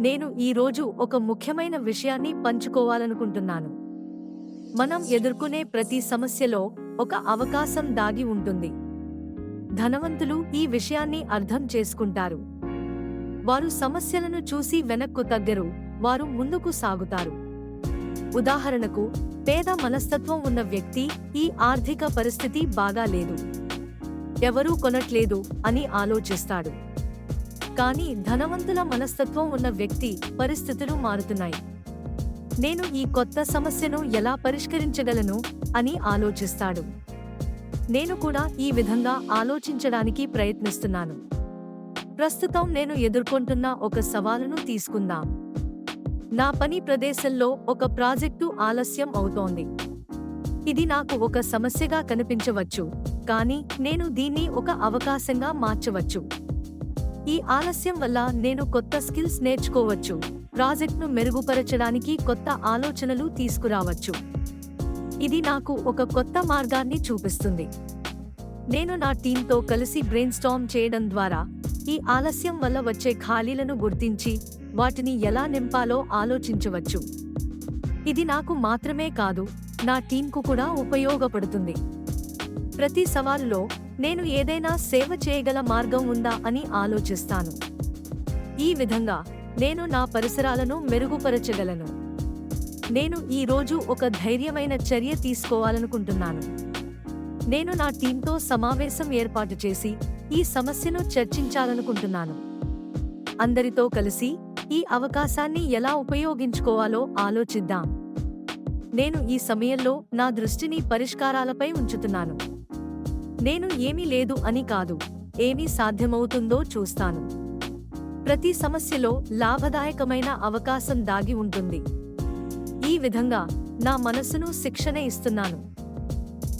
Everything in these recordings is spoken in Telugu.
నేను ఈరోజు ఒక ముఖ్యమైన విషయాన్ని పంచుకోవాలనుకుంటున్నాను. మనం ఎదుర్కొనే ప్రతి సమస్యలో ఒక అవకాశం దాగి ఉంటుంది. ధనవంతులు ఈ విషయాన్ని అర్థం చేసుకుంటారు. వారు సమస్యలను చూసి వెనక్కు తగ్గరు వారు ముందుకు సాగుతారు. ఉదాహరణకు పేద మనస్తత్వం ఉన్న వ్యక్తి ఈ ఆర్థిక పరిస్థితి బాగా లేదు ఎవరూ కొనట్లేదు అని ఆలోచిస్తాడు. కానీ ధనవంతుల మనస్తత్వం ఉన్న వ్యక్తి పరిస్థితులు మారుతున్నాయి. నేను ఈ కొత్త సమస్యను ఎలా పరిష్కరించగలను అని ఆలోచిస్తాడు. నేను కూడా ఈ విధంగా ఆలోచించడానికి ప్రయత్నిస్తున్నాను. ప్రస్తుతం నేను ఎదుర్కొంటున్న ఒక సవాలును తీసుకుందాం. నా పని ప్రదేశంలో ఒక ప్రాజెక్టు ఆలస్యం అవుతోంది. ఇది నాకు ఒక సమస్యగా కనిపించవచ్చు కానీ నేను దీన్ని ఒక అవకాశంగా మార్చవచ్చు. ఈ ఆలస్యం వల్ల నేను కొత్త స్కిల్స్ నేర్చుకోవచ్చు. ప్రాజెక్ట్ను మెరుగుపరచడానికి కొత్త ఆలోచనలు తీసుకురావచ్చు. ఇది నాకు ఒక కొత్త మార్గాన్ని చూపిస్తుంది. నేను నా టీంతో కలిసి బ్రెయిన్ స్టామ్ చేయడం ద్వారా ఈ ఆలస్యం వల్ల వచ్చే ఖాళీలను గుర్తించి వాటిని ఎలా నింపాలో ఆలోచించవచ్చు. ఇది నాకు మాత్రమే కాదు నా టీంకు కూడా ఉపయోగపడుతుంది. ప్రతి సవాలులో నేను ఏదైనా సేవ చేయగల మార్గం ఉందా అని ఆలోచిస్తాను. ఈ విధంగా నేను నా పరిసరాలను మెరుగుపరచగలను. నేను ఈరోజు ఒక ధైర్యమైన చర్య తీసుకోవాలనుకుంటున్నాను. నేను నా టీంతో సమావేశం ఏర్పాటు చేసి ఈ సమస్యను చర్చించాలనుకుంటున్నాను. అందరితో కలిసి ఈ అవకాశాన్ని ఎలా ఉపయోగించుకోవాలో ఆలోచిద్దాం. నేను ఈ సమయంలో నా దృష్టిని పరిష్కారాలపై ఉంచుతున్నాను. నేను ఏమీ లేదు అని కాదు. ఏమి సాధ్యమవుతుందో చూస్తాను. ప్రతి సమస్యలో లాభదాయకమైన అవకాశం దాగి ఉంటుంది. ఈ విధంగా నా మనసును శిక్షణ ఇస్తున్నాను.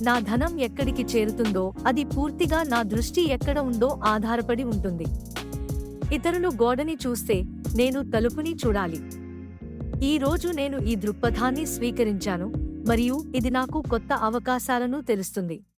నా ధనం ఎక్కడికి చేరుతుందో అది పూర్తిగా నా దృష్టి ఎక్కడ ఉందో ఆధారపడి ఉంటుంది. ఇతరులు గోడని చూస్తే నేను తలుపుని చూడాలి. ఈ రోజు నేను ఈ దృక్పథాన్ని స్వీకరించాను మరియు ఇది నాకు కొత్త అవకాశాలను తెలుస్తుంది.